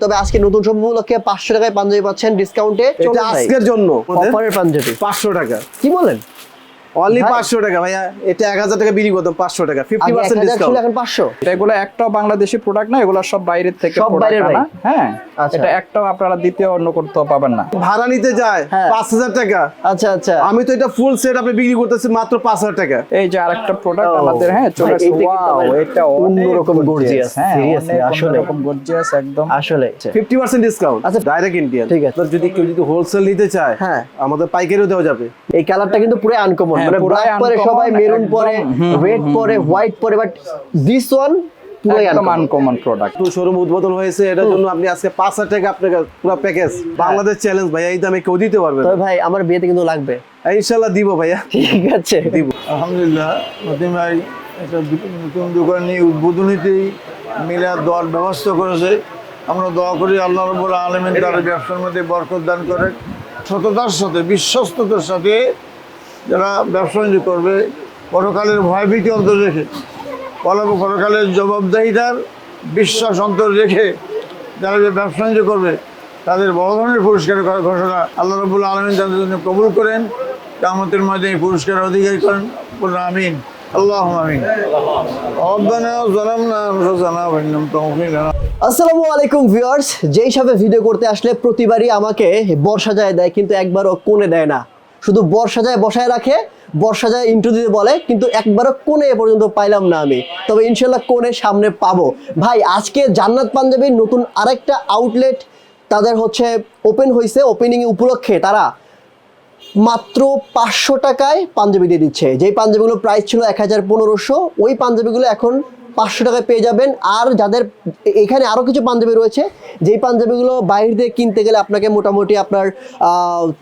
তবে আজকে নতুন সব উপলক্ষে পাঁচশো টাকায় পাঞ্জাবি পাচ্ছেন ডিসকাউন্টে আজকের জন্য। অফারের পাঞ্জাবি। পাঁচশো টাকা। কি বলেন? অনলি ভাই- পাঁচশো টাকা ভাইয়া এটা এক হাজার টাকা বিক্রি করতাম পাঁচশো টাকা ফিফটি আগে এক পার্সেন্ট হাজার ছিল ডিসকাউন্ট এখন পাঁচশো এটা এগুলো একটাও বাংলাদেশি প্রোডাক্ট না এগুলো সব বাইরের থেকে সব বাইরের। হ্যাঁ আচ্ছা। এটা একটাও আপনারা দ্বিতীয় অন্য পাবেন না ভাড়া নিতে যায় হ্যাঁ। পাঁচ হাজার টাকা আচ্ছা আচ্ছা আমি তো এটা ফুল সেট আপনি বিক্রি করতেছি মাত্র পাঁচ হাজার টাকা এই যে আরেকটা প্রোডাক্ট আমাদের হ্যাঁ চলে আসছে ওয়াও এটা অন্যরকম গর্জিয়াস হ্যাঁ seriously, আসলে। অন্যরকম গর্জিয়াস একদম আসলে ফিফটি পার্সেন্ট ডিসকাউন্ট আচ্ছা। ডাইরেক্ট ইন্ডিয়ান ঠিক আছে। যদি কেউ যদি হোলসেল নিতে চায় হ্যাঁ। আমাদের পাইকারিও দেওয়া যাবে এই কালারটা কিন্তু পুরো আনকমন হ্যাঁ, মানে ব্ল্যাক পরে সবাই মেরুন পরে রেড পরে হোয়াইট পরে বাট দিস ওয়ান পুরো একদম আনকমন প্রোডাক্ট শোরুম উদ্বোধন হয়েছে এটার জন্য আপনি আজকে পাঁচ হাজার টাকা আপনাকে পুরো প্যাকেজ বাংলাদেশ চ্যালেঞ্জ ভাইয়া এই দামে কেউ দিতে পারবে তবে ভাই আমার বিয়েতে কিন্তু লাগবে। ইনশাল্লাহ দিব ভাইয়া। ঠিক আছে। দিব। আলহামদুলিল্লাহ নতুন ভাই একটা নতুন দোকানে উদ্বোধনীতেই মিলা দেওয়ার ব্যবস্থা করেছে। আমরা দোয়া করি আল্লাহ রবুল আলমিন তার ব্যবসার মধ্যে বরকত দান করে। সততার সাথে বিশ্বস্ততার সাথে যারা ব্যবসা বাণিজ্য করবে পরকালের ভয়ভীতি অন্তর রেখে পরব পরকালের জবাবদাহিতার বিশ্বাস অন্তর রেখে যারা যে ব্যবসা বাণিজ্য করবে তাদের বড় ধরনের পুরস্কারের ঘ- ঘোষণা আল্লাহ রবুল আলমিন তাদের জন্য কবুল করেন কামতের মধ্যে এই পুরস্কার অধিকারী করেন বলুন আমিন আল্লাহ আমিন ربنا ظلمنا أنفسنا وإن لم تغفر لنا আসসালামু আলাইকুম ভিউয়ার্স যেই সবে ভিডিও করতে আসলে প্রতিবারই আমাকে বর্ষা যায় দেয় কিন্তু একবারও কোণে দেয় না শুধু বর্ষা যায় বসায় রাখে, বর্ষা যায় ইন্টু দিতে বলে, কিন্তু একবারও কোণে এ পর্যন্ত পাইলাম না আমি। তবে ইনশাল্লাহ কোণে সামনে পাবো। ভাই, আজকে জান্নাত পাঞ্জাবির নতুন আরেকটা আউটলেট তাদের হচ্ছে ওপেন হয়েছে ওপেনিং উপলক্ষে তারা মাত্র পাঁচশো টাকায় পাঞ্জাবি দিয়ে দিচ্ছে। যেই পাঞ্জাবিগুলো প্রাইস ছিল এক হাজার পনেরোশো, ওই পাঞ্জাবিগুলো এখন পাঁচশো টাকায় পেয়ে যাবেন। আর যাদের এখানে আরও কিছু পাঞ্জাবি রয়েছে, যেই পাঞ্জাবিগুলো বাইরে দিয়ে কিনতে গেলে আপনাকে মোটামুটি আপনার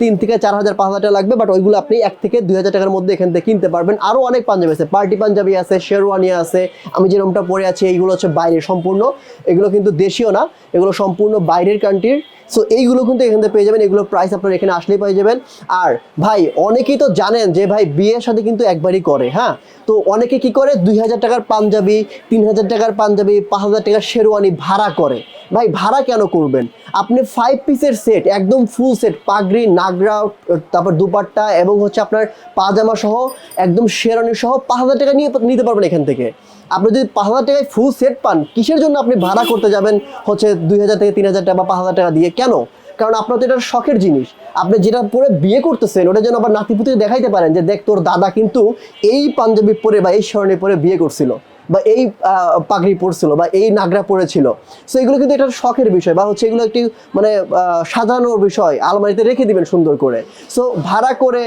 তিন থেকে চার হাজার, পাঁচ হাজার টাকা লাগবে বাট ওইগুলো আপনি এক থেকে দুই হাজার টাকার মধ্যে এখান থেকে কিনতে পারবেন। আরও অনেক পাঞ্জাবি আছে, পার্টি পাঞ্জাবি আছে, শেরওয়ানি আছে, আমি যেরকমটা পরে আছি, এইগুলো হচ্ছে বাইরের সম্পূর্ণ। এগুলো কিন্তু দেশীয় না, এগুলো সম্পূর্ণ বাইরের কান্ট্রির সো এইগুলো কিন্তু এখান থেকে পেয়ে যাবেন। এগুলো প্রাইস আপনারা এখানে আসলেই পেয়ে যাবেন। আর ভাই, অনেকেই তো জানেন যে ভাই, বিয়ের সাথে কিন্তু একবারই করে হ্যাঁ? তো অনেকে কি করে? দুই হাজার টাকার পাঞ্জাবি, তিন হাজার টাকার পাঞ্জাবি, পাঁচ হাজার টাকার শেরওয়ানি ভাড়া করে। ভাই, ভাড়া কেন করবেন? আপনি ফাইভ পিসের সেট একদম ফুল সেট পাগড়ি, নাগরা, তারপর দুপাট্টা এবং হচ্ছে আপনার পাজামা সহ, একদম শেরওয়ানি সহ পাঁচ হাজার টাকা নিয়ে নিতে পারবেন এখান থেকে। আপনি যদি পাঁচ হাজার টাকায় ফুল সেট পান, কিসের জন্য আপনি ভাড়া করতে যাবেন হচ্ছে দুই হাজার থেকে তিন হাজার টাকা বা পাঁচ হাজার টাকা দিয়ে? কেন? কারণ আপনার তো এটা শখের জিনিস। আপনি যেটা পরে বিয়ে করতেছেন ওটা যেন আবার নাতিপুতিকে দেখাইতে পারেন যে, দেখ, তোর দাদা কিন্তু এই পাঞ্জাবি পরে বা এই স্বর্ণে পরে বিয়ে করছিল। বা এই পাগড়ি পরছিল বা এই নাগরা পরেছিল। সো এগুলো কিন্তু এটা শখের বিষয় বা হচ্ছে এগুলো একটি মানে সাজানোর বিষয়। আলমারিতে রেখে দিবেন সুন্দর করে। সো ভাড়া করে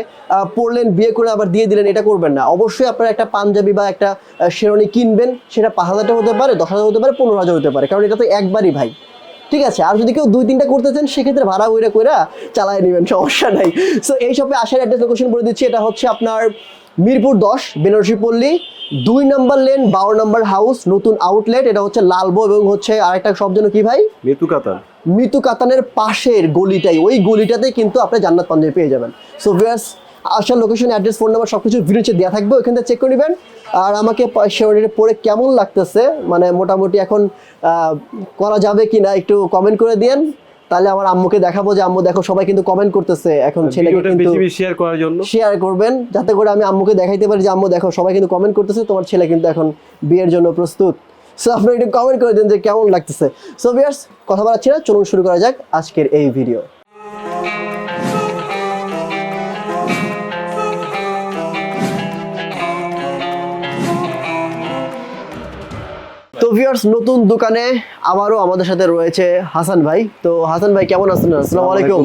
পড়লেন বিয়ে করে আবার দিয়ে দিলেন এটা করবেন না। অবশ্যই আপনারা একটা পাঞ্জাবি বা একটা আহ, কিনবেন সেটা পাঁচ হাজার টাকা হতে পারে দশ হাজার হতে পারে পনেরো হাজার হতে পারে। কারণ এটা তো একবারই ভাই। ঠিক আছে? আর যদি কেউ দুই তিনটা করতে চান সেক্ষেত্রে ভাড়া কইরা কইরা চালায় নেবেন সমস্যা নাই। সো এই শপে আসার অ্যাড্রেস লোকেশন বলে দিচ্ছি এটা হচ্ছে আপনার মিরপুর দশ বেনারসি পল্লী দুই নাম্বার লেন বারো নাম্বার হাউস নতুন আউটলেট এটা হচ্ছে লালবো এবং হচ্ছে আরেকটা সব জন্য কি ভাই? মৃত্যু কাতান। মৃত্যু কাতানের পাশের গলিটাই ওই গলিটাতে কিন্তু আপনি জান্নাত পাঞ্জাবি পেয়ে যাবেন। সো ভিউয়ার্স আসার লোকেশন অ্যাড্রেস ফোন নাম্বার সব কিছু ভিডিও দেওয়া থাকবে ওইখান থেকে চেক করে নেবেন। আর আমাকে শেয়ারটা পরে কেমন লাগতেছে মানে মোটামুটি এখন আহ, করা যাবে কি না একটু কমেন্ট করে দিয়েন। তাহলে আমার আম্মুকে দেখাবো যে আম্মু দেখো সবাই কিন্তু কমেন্ট করতেছে। এখন ছেলেকে কিন্তু শেয়ার করার জন্য। শেয়ার করবেন যাতে করে আমি আম্মুকে দেখাইতে পারি যে আম্মু দেখো সবাই কিন্তু কমেন্ট করতেছে। তোমার ছেলে কিন্তু এখন বিয়ের জন্য প্রস্তুত। সো আপনি একটু কমেন্ট করে দিন যে কেমন লাগতেছে। সো ভিউয়ার্স কথা বলাচ্ছি না চলুন শুরু করা যাক আজকের এই ভিডিও ভিউয়ার্স নতুন দোকানে আবারও আমাদের সাথে রয়েছে হাসান ভাই। তো হাসান ভাই কেমন আছেন? আসসালামু আলাইকুম।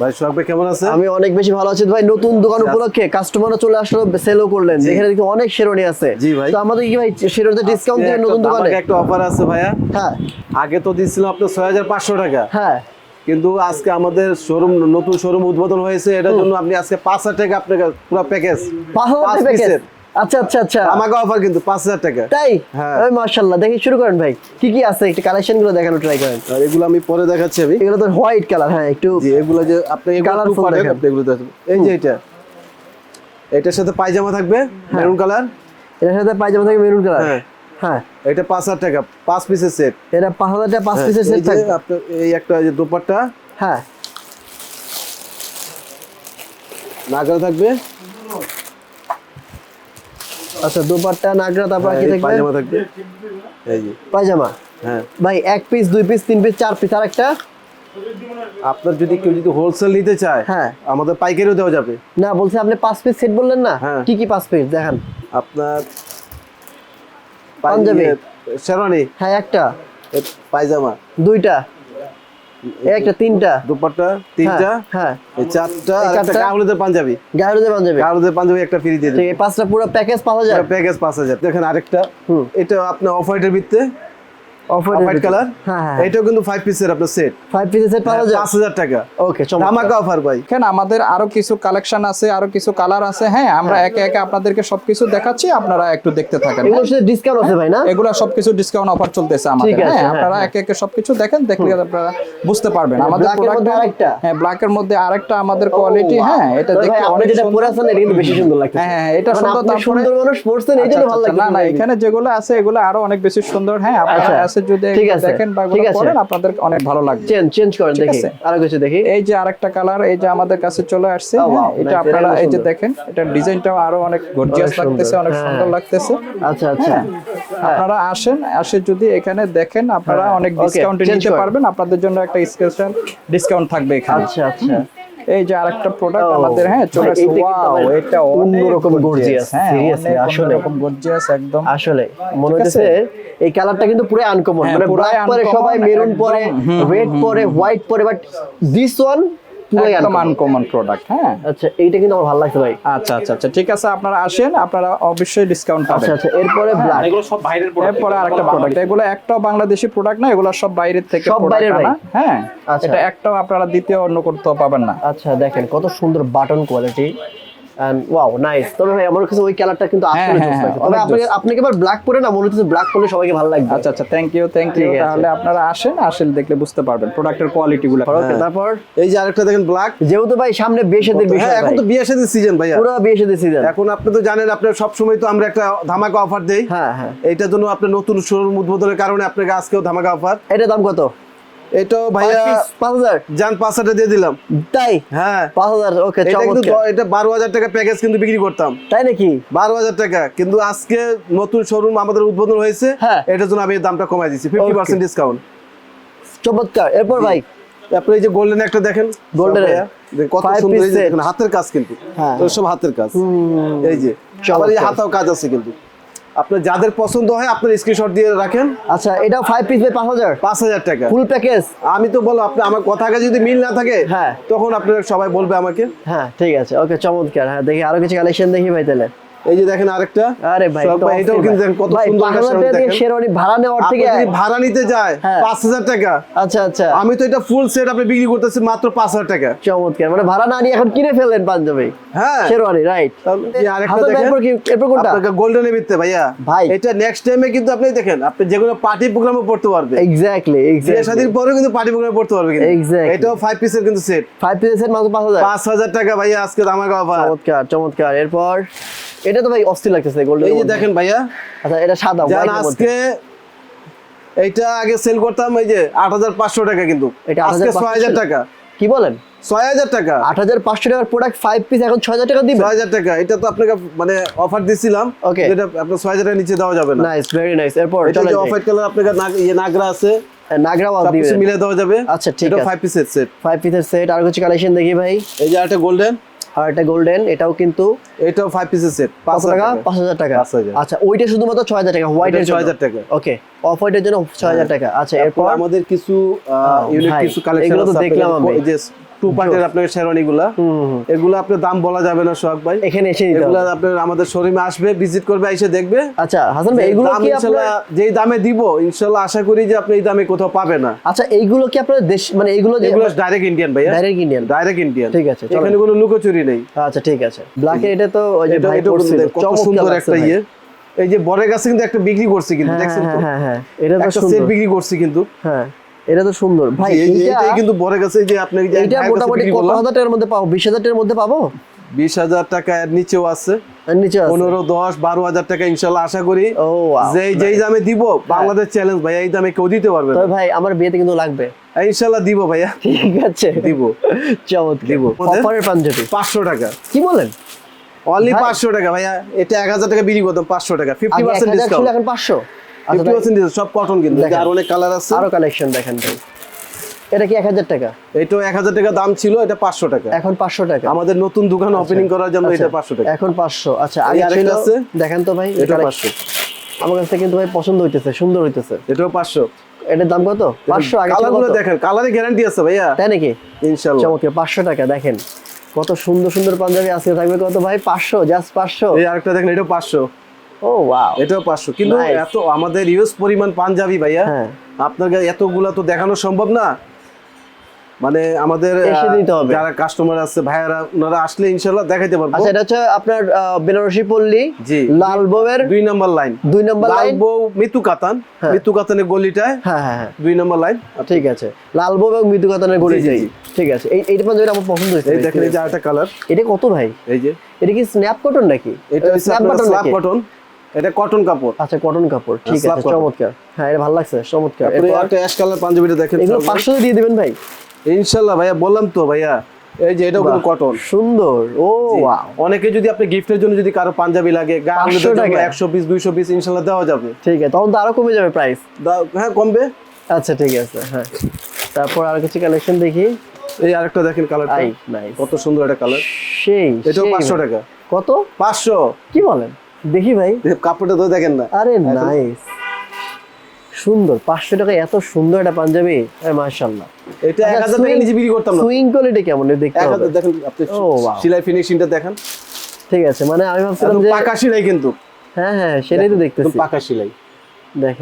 ভাই সোহাগ ভাই কেমন আছে আমি অনেক বেশি ভালো আছি ভাই। নতুন দোকান উপলক্ষে কাস্টমাররা চলে আসলো সেলও করলেন। এখানে দেখি অনেক শেরওয়ানি আছে। জি ভাই। তো আমাদের কি ভাই শেরওয়ানিতে ডিসকাউন্ট দিবেন নতুন দোকানে? একটা অফার আছে ভাইয়া। হ্যাঁ। আগে তো দিচ্ছিলাম আপনার ছয় হাজার পাঁচশো টাকা। হ্যাঁ। কিন্তু আজকে আমাদের শোরুম নতুন শোরুম উদ্বোধন হয়েছে। এটার জন্য আপনি আজকে পাঁচ হাজার টাকা আপনাকে পুরো প্যাকেজ পাঁচ হাজার আচ্ছা আচ্ছা আচ্ছা। আমাকে অফার কিন্তু পাঁচ হাজার টাকা। তাই? হ্যাঁ। ওই মাশাআল্লাহ দেখি শুরু করেন ভাই। কি কি আছে? একটু কালেকশনগুলো দেখানো ট্রাই করেন। আর এগুলো আমি পরে দেখাচ্ছি আমি। এগুলো তো হোয়াইট কালার হ্যাঁ একটু জি এগুলো যে আপনি দেখেন। আপনি এগুলো দেখেন। এই যে এটা। এটার সাথে পায়জামা থাকবে হ্যাঁ। মেরুন কালারের সাথে পায়জামা থাকে মেরুন কালার হ্যাঁ। হ্যাঁ। এটা পাঁচ হাজার টাকা পাঁচ পিসের সেট এটা পাঁচ হাজার টাকা পাঁচ পিসের সেট থাকবে। আপনার এই একটা যে দোপাট্টা। হ্যাঁ। নাগরা থাকবে। আচ্ছা দুপাট্টা নাগরা তারপর কি থাকবে? পায়জামা থাকবে। এই যে। পায়জামা? হ্যাঁ। ভাই এক পিস দুই পিস তিন পিস চার পিস আর একটা আপনার যদি কেউ যদি হোলসেল নিতে চায় হ্যাঁ। আমাদের পাইকারিও দেওয়া যাবে। না বলছে আপনি পাঁচ পিস সেট বললেন না? হ্যাঁ। কি কি পাঁচ পিস দেখান। আপনার পাঞ্জাবি। শেরওয়ানি। হ্যাঁ একটা। পায়জামা। দুইটা। একটা তিনটা। দুপাট্টা তিনটা। হ্যাঁ এই চারটা আর একটা চারটা? কাহুলিদের পাঞ্জাবি। গাড়িতে পাঞ্জাবি? কাহুলিদের পাঞ্জাবি একটা ফ্রি দিয়ে ঠিক দিই এই পাঁচটা পুরো প্যাকেজ পাঁচ হাজার? প্যাকেজ পাঁচ হাজার। দেখেন আরেকটা। হুম। এটা আপনার অফ হোয়াইটের ভিত্তে হোয়াইট কালার হ্যাঁ এটাও কিন্তু ফাইভ পিসের আপনার সেট ফাইভ পিসের সেট পাঁচ হাজার পাঁচ টাকা ওকে ধামাকা অফার ভাই। এখানে আমাদের আরও কিছু কালেকশন আছে আরও কিছু কালার আছে হ্যাঁ আমরা একে একে আপনাদেরকে সবকিছু দেখাচ্ছি আপনারা একটু দেখতে থাকেন। এগুলোর সাথে ডিসকাউন্ট আছে ভাই না? এগুলো সবকিছু ডিসকাউন্ট অফার চলতেছে আমাদের। হ্যাঁ হ্যাঁ, আপনারা হ্যাঁ। একে একে সবকিছু দেখেন দেখলে আপনারা বুঝতে পারবেন। আমাদের প্রোডাক্ট আরেকটা? হ্যাঁ ব্ল্যাক এর মধ্যে আরেকটা আমাদের কোয়ালিটি হ্যাঁ এটা দেখতে অনেক যেটা সুন্দর। পরে এটা কিন্তু বেশি সুন্দর লাগছে হ্যাঁ, এটা সুন্দর, তারপরে- সুন্দর মানুষ পড়ছেন এই আচ্ছা, ভালো আচ্ছা, না না এখানে যেগুলো আছে এগুলো আরও অনেক বেশি সুন্দর হ্যাঁ আপনারা যদি দেখেন বা আপনাদের অনেক ভালো লাগবে। চেঞ্জ চেঞ্জ করেন দেখি আরও কিছু দেখি। এই যে আরেকটা কালার এই যে আমাদের কাছে চলে আসছে Oh, হ্যাঁ, এটা আপনারা এই যে দেখেন এটা ডিজাইনটাও আরও অনেক গর্জিয়াস লাগতেছে অনেক হ্যাঁ। সুন্দর লাগতেছে। আচ্ছা আচ্ছা। হ্যাঁ আপনারা আসেন আসে যদি এখানে দেখেন আপনারা অনেক ডিসকাউন্টে নিতে পারবেন আপনাদের জন্য একটা স্পেশাল ডিসকাউন্ট থাকবে এখানে। আচ্ছা আচ্ছা। এই যে আরেকটা প্রোডাক্ট আমাদের হ্যাঁ কিন্তু ওয়াও এটা অন্যরকম গর্জিয়াস হ্যাঁ seriously, আসলে। এরকম গর্জিয়াস একদম। আসলে মনে হচ্ছে এই কালারটা কিন্তু পুরো আনকমন হ্যাঁ, মানে ব্ল্যাক পরে সবাই মেরুন পরে রেড পরে হোয়াইট পরে বাট দিস ওয়ান পুরো একদম আনকমন প্রোডাক্ট হ্যাঁ। আচ্ছা এইটা কিন্তু আমার ভালো লাগছে ভাই। আচ্ছা আচ্ছা আচ্ছা ঠিক আছে আপনারা আসেন আপনারা অবশ্যই ডিসকাউন্ট আচ্ছা পাবেন। আচ্ছা এরপরে ব্ল্যাক এরপরে আরেকটা প্রোডাক্ট এগুলো একটাও বাংলাদেশি প্রোডাক্ট না এগুলো সব বাইরের থেকে সব বাইরের হ্যাঁ আচ্ছা। এটা একটাও আপনারা দ্বিতীয় অন্য করতেও পাবেন না। আচ্ছা দেখেন কত সুন্দর button quality and wow nice তবে ভাই আমার কাছে ওই কালারটা কিন্তু আসলে হ্যাঁ, জোস হ্যাঁ, তবে আপনাকে আপনাকে এবার ব্ল্যাক পরে না মনে হচ্ছে ব্ল্যাক পরলে সবাইকে ভালো লাগবে। আচ্ছা আচ্ছা থ্যাংক ইউ থ্যাংক ইউ তাহলে আপনারা আসেন আসেন দেখলে বুঝতে পারবেন প্রোডাক্টের কোয়ালিটি গুলো। তারপর? এই যে আরেকটা দেখেন ব্ল্যাক যেহেতু ভাই সামনে বিয়ে শাদীর বিষয় হ্যাঁ এখন তো বিয়ে সিজন পুরো বিয়ে শাদীর সিজন এখন আপনি তো জানেন আপনার সব সময় তো আমরা একটা ধামাকা অফার দেই। হ্যাঁ হ্যাঁ। এইটার জন্য আপনার নতুন শোরুম উদ্বোধনের কারণে আপনাকে আজকেও ধামাকা অফার এটা দাম কত? এটাও ভাইয়া দিয়ে দিলাম। তাই? হ্যাঁ। পাঁচ হাজার ওকে চমৎকার। এটা টাকা প্যাকেজ কিন্তু বিক্রি করতাম। তাই নাকি? বারো হাজার টাকা। কিন্তু আজকে নতুন শোরুম আমাদের উদ্বোধন হয়েছে। হ্যাঁ। এটার জন্য আমি দামটা কমাই দিচ্ছি ফিফটি পার্সেন্ট ডিসকাউন্ট চমৎকার। এরপর ভাই? তারপরে এই যে গোল্ডেন একটা দেখেন। দেখেন কত সুন্দর হাতের কাজ কিন্তু। হ্যাঁ। সব হাতের কাজ। এই যে এই হাতাও কাজ আছে কিন্তু। আপনার যাদের পছন্দ হয় আপনার স্ক্রিনশট দিয়ে রাখেন। আচ্ছা এটা ফাইভ পিস বাই পাঁচ হাজার? পাঁচ হাজার টাকা। ফুল প্যাকেজ আমি তো বলো আপনি আমার কথা আগে যদি মিল না থাকে হ্যাঁ। তখন আপনারা সবাই বলবে আমাকে। হ্যাঁ ঠিক আছে। ওকে চমৎকার। হ্যাঁ দেখি আরও কিছু কালেকশন দেখি ভাই তাহলে। এই যে দেখেন আরেকটা। আরে ভাই এটাও কিন্তু কত সুন্দর শেরওয়ানি ভাড়া নেওয়ার থেকে যদি ভাড়া নিতে যায় হ্যাঁ। পাঁচ হাজার টাকা। আচ্ছা আচ্ছা। আমি তো এটা ফুল সেট আপনি বিক্রি করতেছি মাত্র পাঁচ হাজার টাকা। চমৎকার। মানে ভাড়া না নিয়ে এখন কিনে ফেললেন পাঞ্জাবি? হ্যাঁ। শেরওয়ানি রাইট এই আরেকটা দেখেন। এরপর কি এরপর কোনটা? আপনাকে গোল্ডেন এবিতে ভাইয়া। ভাই। এটা নেক্সট টাইমে কিন্তু আপনি দেখেন আপনি যেগুলো পার্টি প্রোগ্রামে পড়তে পারবে এক্স্যাক্টলি বিয়ে এক্স্যাক্টলি শাদীর পরেও কিন্তু পার্টি প্রোগ্রামে পড়তে পারবে কিন্তু Exactly. এটাও ফাইভ পিসের কিন্তু সেট ফাইভ পিসের মাত্র পাঁচ হাজার। পাঁচ হাজার টাকা ভাইয়া আজকে আমাকে অফার। চমৎকার চমৎকার। এরপর? এটা তো ভাই অস্থির লাগতেছে গোল্ডেন এই যে দেখেন ভাইয়া আচ্ছা এটা সাদা জান। আজকে এইটা আগে সেল করতাম এই যে আট হাজার পাঁচশো টাকা কিন্তু। এটা আজকে 8,500 ছয় হাজার টাকা। কি বলেন? ছয় হাজার টাকা। আট হাজার পাঁচশো টাকার প্রোডাক্ট ফাইভ পিস এখন ছয় হাজার টাকা দিবে ছয় হাজার টাকা। এটা তো আপনাকে মানে অফার দিছিলাম. যেটা আপনার ছয় হাজার টাকা নিচে দেওয়া যাবে না। নাইস ভেরি নাইস এরপর এটা যে অফ হোয়াইট কালার আপনাকে ইয়ে নাগরা আছে নাগরাওয়াল সব দিবে কিছু মিলে দেওয়া যাবে। আচ্ছা, ঠিক এটা আছে। ফাইভ পিসের সেট ফাইভ পিসের সেট আর কিছু কালেকশন দেখি ভাই। এই যে একটা গোল্ডেন আর এটা গোল্ডেন এটাও কিন্তু এটাও ফাইভ পিসের সেট পাঁচ টাকা? পাঁচ হাজার টাকা। 5,000 আচ্ছা ওইটা শুধুমাত্র ছয় হাজার টাকা হোয়াইটের ছয় হাজার টাকা। ওকে অফ হোয়াইটের জন্য ছয় হাজার টাকা। আচ্ছা এরপর? আমাদের কিছু ইউনিট কিছু কালেকশন আছে দেখলাম আমি। টু পার্টের আপনার। এগুলো আপনার দাম বলা যাবে না সোহাগ ভাই। এখানে এসে এগুলো আপনার আমাদের শোরুমে আসবে ভিজিট করবে এসে দেখবে। আচ্ছা হাসান ভাই এইগুলো দাম কি আপনার যেই দামে দিব ইনশাল্লাহ আশা করি যে আপনি এই দামে কোথাও পাবে না। আচ্ছা এইগুলো কি আপনার দেশ মানে এইগুলো যে এগুলো ডাইরেক্ট ইন্ডিয়ান ভাইয়া। ডাইরেক্ট ইন্ডিয়ান ডাইরেক্ট ইন্ডিয়ান ঠিক আছে, এখানে কোনো লুকোচুরি নেই। আচ্ছা ঠিক আছে। ব্ল্যাকের এটা তো ওই যে ভাই কত সুন্দর একটা ইয়ে। এই যে বরের কাছে কিন্তু একটা বিক্রি করছি কিন্তু হ্যাঁ দেখছেন তো? হ্যাঁ হ্যাঁ হ্যাঁ এটা তো সুন্দর। বিক্রি করছি কিন্তু। হ্যাঁ। এটা তো সুন্দর। ভাই এই এইটা কিন্তু বরের কাছে যে আপনি যে এইটা মোটামুটি কত হাজার টাকার মধ্যে পাবো? বিশ হাজার টাকার মধ্যে পাবো? বিশ হাজার টাকা এর নিচেও আছে। আর নিচে আছে? পনেরো দশ বারো হাজার টাকা ইনশাল্লাহ আশা করি। ও wow, যে যেই দামে দিব বাংলাদেশ চ্যালেঞ্জ ভাই এই দামে কেউ দিতে পারবে না। ভাই আমার বিয়েতে কিন্তু লাগবে। ইনশাল্লাহ দিব ভাইয়া। ঠিক আছে। দিব। চমৎকার। দিব। অফারের পাঞ্জাবি। পাঁচশো টাকা। কি বলেন? অনলি ভাই- পাঁচশো টাকা ভাইয়া। এটা এক হাজার টাকা বিক্রি করতাম পাঁচশো টাকা। ফিফটি আগে এক পার্সেন্ট হাজার ছিল ডিসকাউন্ট এখন পাঁচশো। আচ্ছা ফিফটি পার্সেন্ট সব কটন কিন্তু আর অনেক কালার আছে। আরও কালেকশন দেখেন ভাই। এটা কি এক হাজার টাকা? এটা এক হাজার টাকা দাম ছিল এটা পাঁচশো টাকা। এখন পাঁচশো টাকা। আমাদের নতুন দোকান ওপেনিং করার জন্য আচ্ছা, এটা পাঁচশো টাকা। এখন পাঁচশো। আচ্ছা আগে ছিল দেখেন তো ভাই এটা এটা পাঁচশো। আমার কাছে কিন্তু ভাই পছন্দ হইতেছে সুন্দর হইতেছে। এটাও এটার দাম কত? আগে কালারগুলো দেখেন কালারে গ্যারান্টি আছে ভাইয়া। তাই নাকি? টাকা দেখেন। কত সুন্দর সুন্দর পাঞ্জাবি আজকে থাকবে কত ভাই? পাঁচশো জাস্ট পাঁচশো। এই আরেকটা দেখেন এটাও পাঁচশো। ও ওয়াও এটাও পাঁচশো। কিন্তু এত আমাদের ইউজ পরিমাণ পাঞ্জাবি ভাইয়া হ্যাঁ। আপনাকে এতগুলা তো দেখানো সম্ভব না। মানে আমাদের। যারা কাস্টমার আছে ভাইয়ারা ওনারা আসলে দেখাইতে পারব। আচ্ছা এটা হচ্ছে আপনার বেনারসি পল্লী জি। দুই নম্বর লাইন দুই নম্বর লাইন মিতু কাতান। হ্যাঁ। মিতু কাতানের গলিটায়। হ্যাঁ হ্যাঁ হ্যাঁ। দুই নম্বর লাইন ঠিক আছে। লাল বউ এবং মৃদু কাতানের গলি জি, ঠিক আছে। এই এইটা আমার পছন্দ হয়েছে এই দেখেন এই যে আরেকটা কালার এটা কত ভাই? এই যে। এটা কি স্ন্যাপ কটন নাকি? এটা স্ন্যাপ আপনার বাটন স্ল্যাব কটন এটা কটন কাপড়। আচ্ছা কটন কাপড়। ঠিক আছে চমৎকার। হ্যাঁ এটা ভালো লাগছে চমৎকার। এরপর একটা অ্যাশ কালার পাঞ্জাবিটা দেখেন এগুলো পাঁচশো দিয়ে দিবেন ভাই। ইনশাল্লাহ ভাইয়া বললাম তো ভাইয়া। এই যে এটাও কিন্তু কটন সুন্দর। ও অনেকে যদি আপনি গিফটের জন্য যদি কারও পাঞ্জাবি লাগে একশো পিস দুইশো পিস ইনশাল্লাহ দেওয়া যাবে। ঠিক আছে তখন তো আরও কমে যাবে প্রাইস হ্যাঁ কমবে। আচ্ছা ঠিক আছে হ্যাঁ। তারপর আর কিছু কালেকশন দেখি। এই আরেকটা দেখেন কালারটা কত সুন্দর একটা কালার সেই এটাও পাঁচশো টাকা। কত? পাঁচশো। কি বলেন? দেখি ভাই। কাপড়টা তো দেখেন না। আরে নাইস সুন্দর পাঁচশো টাকা এত সুন্দর একটা পাঞ্জাবি। মাশাল্লাহ এটা এক হাজার টাকা নিচে বিক্রি করতাম সুইং কোয়ালিটি কেমন? দেখতে হবে। দেখেন আপনি সেলাই ফিনিশিংটা দেখেন। ঠিক আছে মানে আমি ভাবছিলাম যে পাকা সেলাই কিন্তু। হ্যাঁ হ্যাঁ সেটাই তো দেখতেছি। পাকা সেলাই।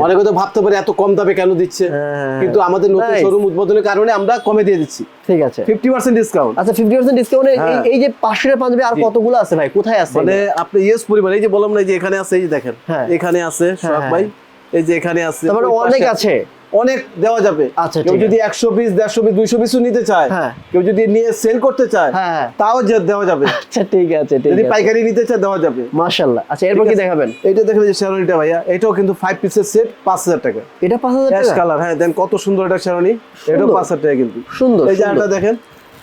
অনেকে তো ভাবতে পারে এত কম দামে কেন দিচ্ছে? হ্যাঁ, কিন্তু আমাদের নতুন শোরুম উদ্বোধনের কারণে আমরা কমে দিয়ে দিচ্ছি। ঠিক আছে। ফিফটি পার্সেন্ট ডিসকাউন্ট আচ্ছা ফিফটি পার্সেন্ট ডিসকাউন্টে হ্যাঁ। এই যে পাঁচশো টাকা পাঞ্জাবি আর কতগুলো আছে ভাই? কোথায় আছে মানে আপনি ইয়েস পরিমাণ এই যে বললাম না যে এখানে আছে এই যে দেখেন। হ্যাঁ। এখানে আছে হ্যাঁ, সব ভাই। এই যে এখানে আছে তারপরে অনেক আছে। অনেক দেওয়া যাবে। আচ্ছা, কেউ যদি একশো পিস দেড়শো পিস দুইশো পিসও নিতে চায় হ্যাঁ। কেউ যদি নিয়ে সেল করতে চায় হ্যাঁ। তাও যে- দেওয়া যাবে। আচ্ছা ঠিক আছে যদি পাইকারি নিতে চায় দেওয়া যাবে। মাশাআল্লাহ। আচ্ছা এরপর কি? দেখাবেন? এইটা দেখেন যে শেরনিটা ভাইয়া এটাও কিন্তু ফাইভ পিসের সেট পাঁচ হাজার টাকা। এটা পাঁচ হাজার টাকা? কালার হ্যাঁ দেন কত সুন্দর একটা শেরনি এটাও পাঁচ হাজার টাকা কিন্তু। সুন্দর এই যে দেখেন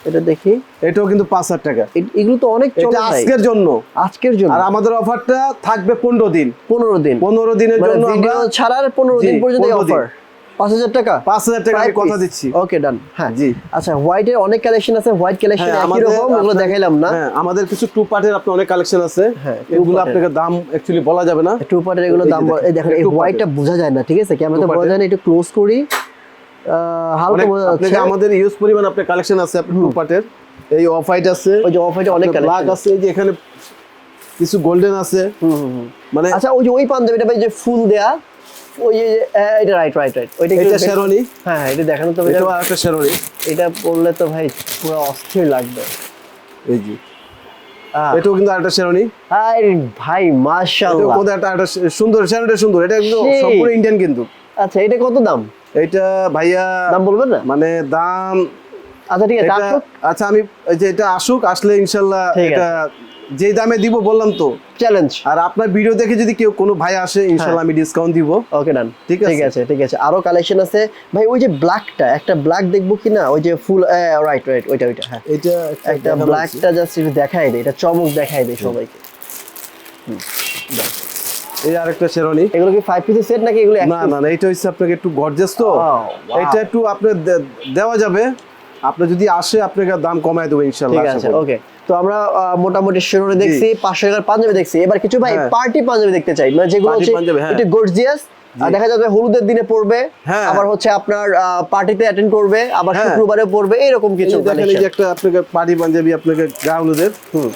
এটা দেখি। এটাও কিন্তু পাঁচ হাজার টাকা। এগুলো তো অনেক এটা আজকের জন্য। আজকের জন্য। আর আমাদের অফারটা থাকবে পনেরো দিন। পনেরো দিন। পনেরো দিনের মানে জন্য ছাড়ার পনেরো দিন পর্যন্ত অফার পাঁচ হাজার টাকা? পাঁচ হাজার টাকা আমি কথা দিচ্ছি। ওকে ডান হ্যাঁ জি। আচ্ছা হোয়াইটের অনেক কালেকশন আছে হোয়াইট কালেকশন একই রকম আপনার- দেখাইলাম না। হ্যাঁ আমাদের কিছু টু পার্টের আপনার অনেক কালেকশন আছে। হ্যাঁ, এগুলো আপনাকে দাম অ্যাকচুয়ালি বলা যাবে না। টু পার্টের এগুলো দাম এই দেখেন এই হোয়াইটটা বোঝা যায় না ঠিক আছে? ক্যামেরাতে বোঝা যায় না একটু ক্লোজ করি। হালকা বোঝা যাচ্ছে। আমাদের ইউজ পরিমাণ আপনার কালেকশন আছে আপনার টু পার্টের এই অফ হোয়াইট আছে। ওই যে অফ হোয়াইটে অনেক ব্ল্যাক আছে এই যে এখানে কিছু গোল্ডেন আছে। মানে আচ্ছা ওই যে ওই পাঞ্জাবিটা ভাই যে ফুল দেয়া ওই যে এটা রাইট রাইট রাইট ওইটা এটা হ্যাঁ হ্যাঁ এটা দেখানো তো এটাও আরেকটা এটা তো ভাই পুরো অস্থির লাগবে। এই আহ, এটাও কিন্তু আরেকটা শেরনি আরে ভাই মাশাআল্লাহ। কোথায় একটা সুন্দর শেরনিটা সুন্দর। এটা কিন্তু সম্পূর্ণ ইন্ডিয়ান কিন্তু। আচ্ছা এটা কত দাম? এটা ভাইয়া দাম বলবেন না? মানে দাম আচ্ছা ঠিক আছে আচ্ছা আমি এই যে এটা আসুক আসলে ইনশাল্লাহ এটা যে দামে দিব বললাম তো। চ্যালেঞ্জ আর আপনার ভিডিও দেখে যদি কেউ কোনো ভাই আসে ইনশাল্লাহ আমি ডিসকাউন্ট দিব। ওকে ডান ঠিক ঠিক আছে। আছে ঠিক আছে। আরও কালেকশন আছে। ভাই ওই যে ব্ল্যাকটা একটা ব্ল্যাক দেখব কি না? ওই যে ফুল রাইট রাইট ওইটা ওইটা হ্যাঁ। এটা একটা ব্ল্যাকটা জাস্ট একটু দেখাই দেয় এটা চমক দেখাই দেয় সবাইকে। এই আরেকটা শেরনি এগুলো কি ফাইভ পিসের সেট নাকি এগুলো না না না এটা হচ্ছে আপনাকে একটু গর্জেস তো। Wow. এটা একটু আপনার দেওয়া যাবে। আপনি যদি আসে আপনাকে দাম কমায় দেবো ইনশাল্লাহ ঠিক আছে ওকে তো আমরা মোটামুটি শিরোনে দেখছি পাঁচশো টাকার পাঞ্জাবি দেখছি। এবার কিছু ভাই হ্যাঁ। পার্টি পাঞ্জাবি দেখতে চাই। মানে যেগুলো হচ্ছে হ্যাঁ। একটু গর্জিয়াস দেখা যাবে হলুদের দিনে পড়বে হ্যাঁ। আবার হচ্ছে আপনার পার্টিতে অ্যাটেন্ড করবে আবার হ্যাঁ। শুক্রবারে পড়বে এরকম কিছু দেখেন এই যে একটা আপনাকে পার্টি পাঞ্জাবি আপনাকে গাউনুদের হুম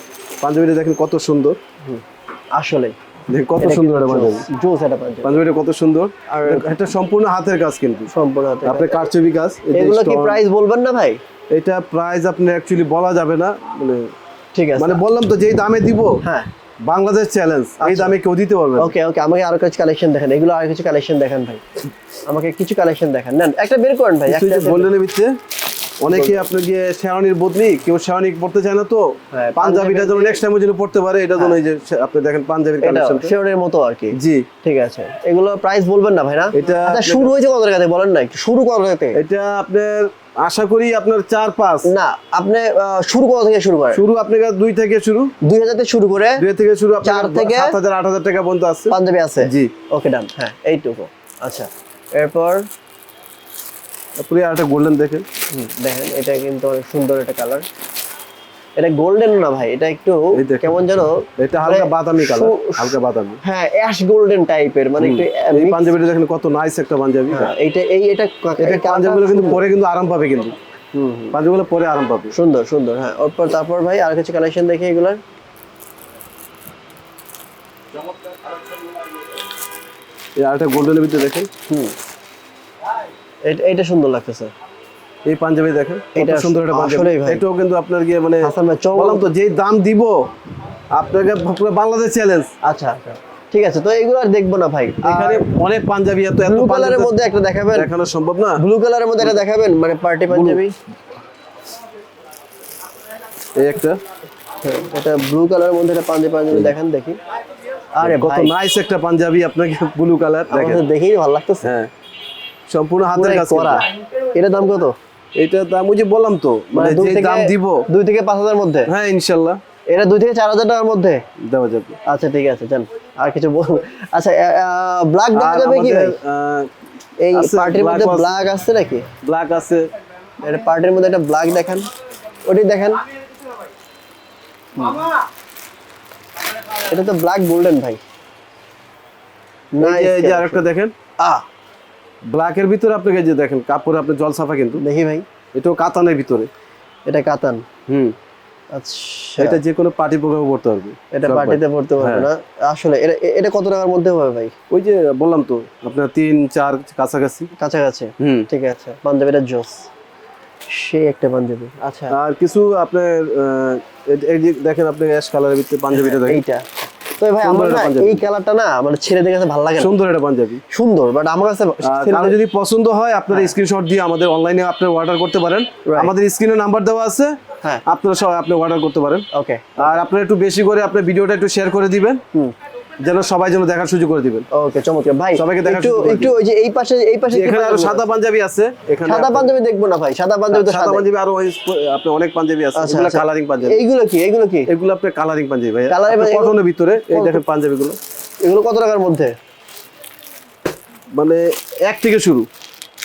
পাঞ্জাবিটা দেখেন কত সুন্দর। আসলে। দেখেন কত সুন্দর একটা পাঞ্জাবি। জোস একটা পাঞ্জাবি। পাঞ্জাবিটা কত সুন্দর। আর এটা সম্পূর্ণ হাতের কাজ কিন্তু। সম্পূর্ণ হাতে আপনার কারচুপি কাজ এগুলো কি। প্রাইস বলবেন না ভাই? এটা প্রাইস আপনি অ্যাকচুয়ালি বলা যাবে না মানে ঠিক আছে। মানে বললাম তো যেই দামে দিব হ্যাঁ। বাংলাদেশ চ্যালেঞ্জ এই আচ্ছা। দামে কেউ দিতে পারবে ওকে ওকে আমাকে আরও কিছু কালেকশন দেখান এগুলো আর কিছু কালেকশন দেখান ভাই। আমাকে কিছু কালেকশন দেখান। নেন একটা বের করেন ভাই একটা গোল্ডেনের ভিতরে। অনেকে আপনার গিয়ে শেওয়ানির বদলি কেউ শেওয়ানি পড়তে চায় না তো। হ্যাঁ, পাঞ্জাবিটা যেন নেক্সট টাইম যেন পড়তে পারে এটা জন্য এই যে আপনি দেখেন পাঞ্জাবির কালেকশন শিওরের মতো আর কি। জি। ঠিক আছে। এগুলো প্রাইস বলবেন না ভাই না? এটা আচ্ছা শুরু হয়েছে কত টাকা থেকে বলেন না শুরু কত টাকা থেকে এটা আপনার আশা করি আপনার চার পাঁচ না আপনি শুরু কত থেকে শুরু করেন? শুরু আপনার দুই থেকে শুরু। দুই হাজার থেকে শুরু করে দুই থেকে শুরু চার থেকে- সাত হাজার আট হাজার টাকা পর্যন্ত আছে। পাঞ্জাবি আছে? জি। ওকে ডান হ্যাঁ এইটুকু। আচ্ছা এরপর? আপনি আর একটা গোল্ডেন দেখেন। দেখেন এটা কিন্তু অনেক সুন্দর একটা কালার এটা গোল্ডেন না ভাই এটা একটু কেমন যেন এটা হালকা মানে বাদামি কালার হালকা বাদামি। হ্যাঁ অ্যাশ গোল্ডেন টাইপের মানে একটু এই পাঞ্জাবিটা দেখেন কত নাইস একটা পাঞ্জাবি। হ্যাঁ, এইটা এই এটা এটা পাঞ্জাবিগুলো কিন্তু পরে কিন্তু আরাম পাবে কিন্তু। হুম। পাঞ্জাবিগুলো পরে আরাম পাবে। সুন্দর সুন্দর হ্যাঁ। ওরপর তারপর ভাই আর কিছু কালেকশন দেখি এগুলার? এই আরেকটা গোল্ডেনের ভিতরে দেখেন। হুম। এটা- সুন্দর লাগতেছে। এই পাঞ্জাবি দেখেন এটা সুন্দর একটা পাঞ্জাবি। এটাও কিন্তু আপনার গিয়ে মানে বললাম তো যেই দাম দিব আপনাকে পুরো বাংলাদেশ চ্যালেঞ্জ আচ্ছা আচ্ছা। ঠিক আছে তো এগুলো আর দেখব না ভাই। এখানে অনেক পাঞ্জাবি এত এত ব্লু কালারের মধ্যে একটা দেখাবেন? দেখানো সম্ভব না। ব্লু কালারের মধ্যে একটা দেখাবেন? মানে পার্টি পাঞ্জাবি? এই একটা। এটা ব্লু কালারের মধ্যে একটা পাঞ্জাবি পাঞ্জাবি দেখান দেখি। আরে কত নাইস একটা পাঞ্জাবি আপনাকে ব্লু কালার দেখেন। দেখেই ভালো লাগতেছে। হ্যাঁ। সম্পূর্ণ হাতের পুরাই কাজ করা করা। এটার দাম কত? এটা দাম ওই যে বললাম তো মানে দুই যে দাম দিব। দুই থেকে পাঁচ হাজার মধ্যে? হ্যাঁ ইনশাল্লাহ। এটা দুই থেকে চার হাজার টাকার মধ্যে? দেওয়া যাবে। আচ্ছা ঠিক আছে যান আর কিছু বল আচ্ছা ব্ল্যাক দেখা যাবে কি? ভাই এই আছে, পার্টির মধ্যে ব্ল্যাক আসছে নাকি? ব্ল্যাক আছে। এটা পার্টির মধ্যে একটা ব্ল্যাক দেখান। ওটি দেখেন। এটা তো ব্ল্যাক গোল্ডেন ভাই। যে- এই যে আরেকটা দেখেন। আ ব্ল্যাকের ভিতরে আপনাকে যে দেখেন কাপড় আপনার জল সাফা কিন্তু। দেখি ভাই। এটাও কাতানের ভিতরে। এটা কাতান। হুম। আচ্ছা। এটা যে কোনো পার্টি প্রোগ্রামে পড়তে পারবে। এটা পার্টিতে পড়তে পারবে হ্যাঁ। না। আসলে এটা এটা কত টাকার মধ্যে হবে ভাই? ওই যে বললাম তো আপনার তিন চার কাছাকাছি। কাছাকাছি? হুম। ঠিক আছে। পাঞ্জাবিটা জোস। সে একটা পাঞ্জাবি আচ্ছা। আর কিছু আপনার এই- দেখেন আপনি অ্যাশ কালারের ভিতরে পাঞ্জাবিটা দেখেন। এইটা। তো ভাই আমার না এই কালারটা না মানে ছেলেদের কাছে ভালো লাগে সুন্দর একটা পাঞ্জাবি। সুন্দর বাট আমার কাছে কারও যদি পছন্দ হয় আপনারা স্ক্রিনশট দিয়ে আমাদের অনলাইনে আপনি অর্ডার করতে পারেন. আমাদের স্ক্রিনে নাম্বার দেওয়া আছে। হ্যাঁ। আপনারা সবাই আপনি অর্ডার করতে পারেন। ওকে আর আপনারা একটু বেশি করে আপনার ভিডিওটা একটু শেয়ার করে দিবেন। হুম। যেন সবাই যেন দেখার সুযোগ করে দিবেন। ওকে চমৎকার। ভাই সবাইকে দেখার একটু সুযোগ একটু ওই যে এই পাশে এই পাশে এখানে আরও সাদা পাঞ্জাবি আছে। এখানে সাদা পাঞ্জাবি দেখব না ভাই সাদা পাঞ্জাবি তো সাদা পাঞ্জাবি আরও আপনি অনেক পাঞ্জাবি আছে। আচ্ছা এগুলো আচ্ছা। কালারিং পাঞ্জাবি। এইগুলো কি? এইগুলো কি? এগুলো আপনি কালারিং পাঞ্জাবি ভাই কালারিং কটনের ভিতরে এই দেখেন পাঞ্জাবিগুলো। এগুলো কত টাকার মধ্যে? মানে এক থেকে শুরু।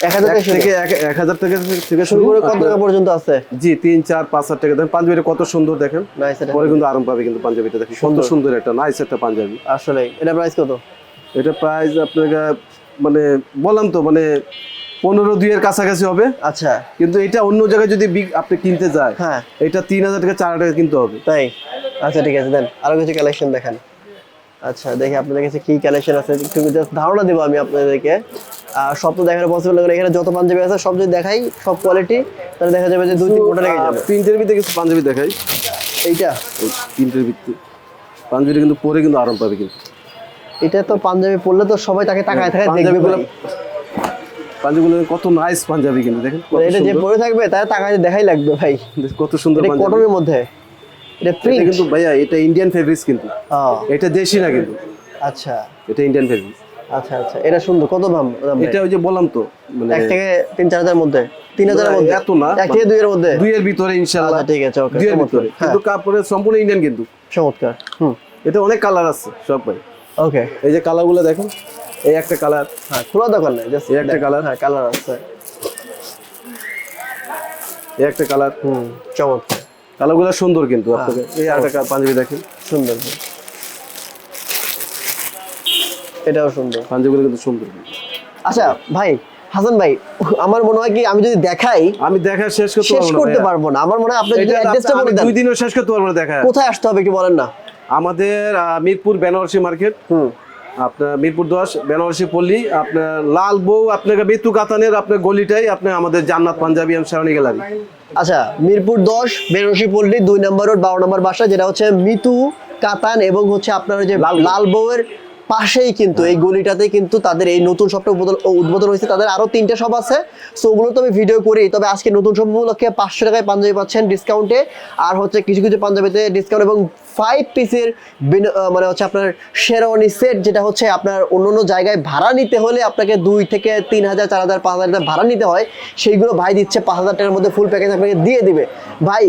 থেকে শুরু? থেকে এক- এক হাজার টাকা থেকে শুরু শুরু করে কত টাকা পর্যন্ত আছে? জি তিন চার পাঁচ হাজার টাকা। দেখেন পাঞ্জাবিটা কত সুন্দর দেখেন। এটা। পরে কিন্তু আরাম পাবে কিন্তু পাঞ্জাবিটা দেখেন। কত সুন্দর। সুন্দর একটা নাইস একটা পাঞ্জাবি। আসলে এটা প্রাইস কত? এটা প্রাইস আপনার মানে বললাম তো মানে পনেরো দুইয়ের কাছাকাছি হবে। আচ্ছা। কিন্তু এটা অন্য জায়গায় যদি আপনি কিনতে যায় হ্যাঁ। এটা তিন হাজার টাকা চার হাজার টাকা কিনতে হবে। তাই? আচ্ছা ঠিক আছে দেন। আরও কিছু কালেকশন দেখান। আচ্ছা দেখি আপনাদের কাছে কি কালেকশন আছে। একটু জাস্ট ধারণা দেবো আমি আপনাদেরকে। আর সব তো দেখানো পসিবল না। এখানে যত পাঞ্জাবি আছে সব যদি দেখাই সব কোয়ালিটি তাহলে দেখা যাবে যে দুই তিন ঘণ্টা লেগে যাবে। প্রিন্টের ভিতরে কিছু পাঞ্জাবি দেখাই। এইটা? প্রিন্টের ভিত্তি পাঞ্জাবিটা কিন্তু পরে কিন্তু আরাম পাবে কিন্তু। এটা তো পাঞ্জাবি পরলে তো সবাই তাকে তাকায় তাকায় দেখবে পাঞ্জাবিগুলো ভাই। পাঞ্জাবিগুলো কত নাইস পাঞ্জাবি কিন্তু দেখেন এটা যে পরে থাকবে তার তাকায় দেখাই লাগবে ভাই। কত সুন্দর পাঞ্জাবি। কটনের মধ্যে। এটা প্রিন্ট কিন্তু ভাইয়া এটা ইন্ডিয়ান ফেব্রিক্স কিন্তু। এটা দেশি না কিন্তু। আচ্ছা। এটা ইন্ডিয়ান ফেব্রিক্স আচ্ছা আচ্ছা। এটা সুন্দর। কত দাম? এটা ওই যে বললাম তো মানে এক থেকে তিন চার হাজার মধ্যে? তিন হাজারের মধ্যে? এত না, এক থেকে দুইয়ের মধ্যে? দুইয়ের ভিতরে ইনশাআল্লাহ। আচ্ছা, ঠিক আছে, দুইয়ের চমৎকার। ভিতরে। হ্যাঁ। কিন্তু কাপড়ের সম্পূর্ণ ইন্ডিয়ান কিন্তু। চমৎকার হুম। এটা অনেক কালার আছে সব ভাই। ওকে। এই যে কালারগুলো দেখেন এই একটা কালার হ্যাঁ খোলা দোকান নাই জাস্ট এই একটা colour। হ্যাঁ কালার আছে। এই একটা কালার হুম চমৎকার। কালারগুলো সুন্দর কিন্তু হ্যাঁ। আপনাকে। এই কা- পাঞ্জাবি দেখেন। সুন্দর। এটাও সুন্দর। পাঞ্জাবিগুলো কিন্তু সুন্দর। আচ্ছা ভাই হাসান ভাই আমার মনে হয় কি আমি যদি দেখাই আমি দেখা শেষ করতে শেষ পারব না করতে পারব না। আমার মনে হয় আপনি যদি অ্যাড্রেসটা বলে দেন। দুই দিনও শেষ করতে পারব না দেখা। কোথায় আসতে হবে একটু বলেন না। আমাদের মিরপুর বেনারসি মার্কেট। হুম। আপনার মিরপুর দশ বেনারসি পল্লী আপনার লাল বউ আপনাকে বেতু কাতানের আপনার গলিটাই আপনার আমাদের জান্নাত পাঞ্জাবি এন্ড শাওনি গ্যালারি আচ্ছা মিরপুর দশ বেরসি পল্লী দুই নম্বর রোড বারো নম্বর বাসা যেটা হচ্ছে মিতু কাতান এবং হচ্ছে আপনার যে লাল বউ। বউয়ের পাশেই কিন্তু এই গলিটাতে কিন্তু তাদের এই নতুন শপটা উদ্বোধন উদ্বোধন হয়েছে। তাদের আরও তিনটে শপ আছে। সো ওগুলো তো আমি ভিডিও করি। তবে আজকে নতুন শপ উপলক্ষে পাঁচশো টাকায় পাঞ্জাবি পাচ্ছেন ডিসকাউন্টে আর হচ্ছে কিছু কিছু পাঞ্জাবিতে ডিসকাউন্ট এবং ফাইভ পিসের মানে হচ্ছে আপনার শেরওয়ানি সেট যেটা হচ্ছে আপনার অন্য অন্য জায়গায় ভাড়া নিতে হলে আপনাকে দুই থেকে তিন হাজার চার হাজার পাঁচ হাজার ভাড়া নিতে হয়। সেইগুলো ভাই দিচ্ছে পাঁচ হাজার টাকার মধ্যে ফুল প্যাকেজ আপনাকে দিয়ে দিবে। ভাই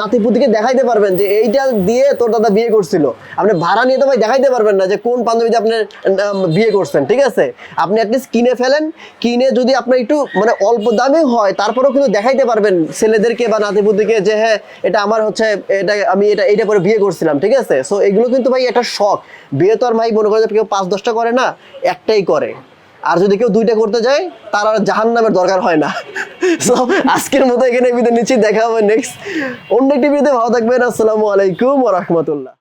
নাতিপুতিকে দেখাইতে পারবেন যে এইটা দিয়ে তোর দাদা বিয়ে করছিল। আপনি ভাড়া নিয়ে তো ভাই দেখাইতে পারবেন না যে কোন পাঞ্জাবিতে আপনি আম, বিয়ে করছেন ঠিক আছে? আপনি অ্যাটলিস্ট কিনে ফেলেন। কিনে যদি আপনার একটু মানে অল্প দামে হয় তারপরেও কিন্তু দেখাইতে পারবেন ছেলেদেরকে বা নাতিপুতিকে যে হ্যাঁ এটা আমার হচ্ছে এটা আমি এটা এইটা পরে বিয়ে করছিলাম। ঠিক আছে? সো এগুলো কিন্তু ভাই একটা শখ। বিয়ে তো আর ভাই মনে করে কেউ পাঁচ দশটা করে না, একটাই করে। আর যদি কেউ দুইটা করতে যায়, তার আর জাহান নামের দরকার হয় না। সো আজকের মতো এখানে নিচ্ছি, দেখা হবে নেক্সট অন্য একটি ভিডিওতে। ভালো থাকবেন, আসসালামু আলাইকুম রাহমাতুল্লাহ।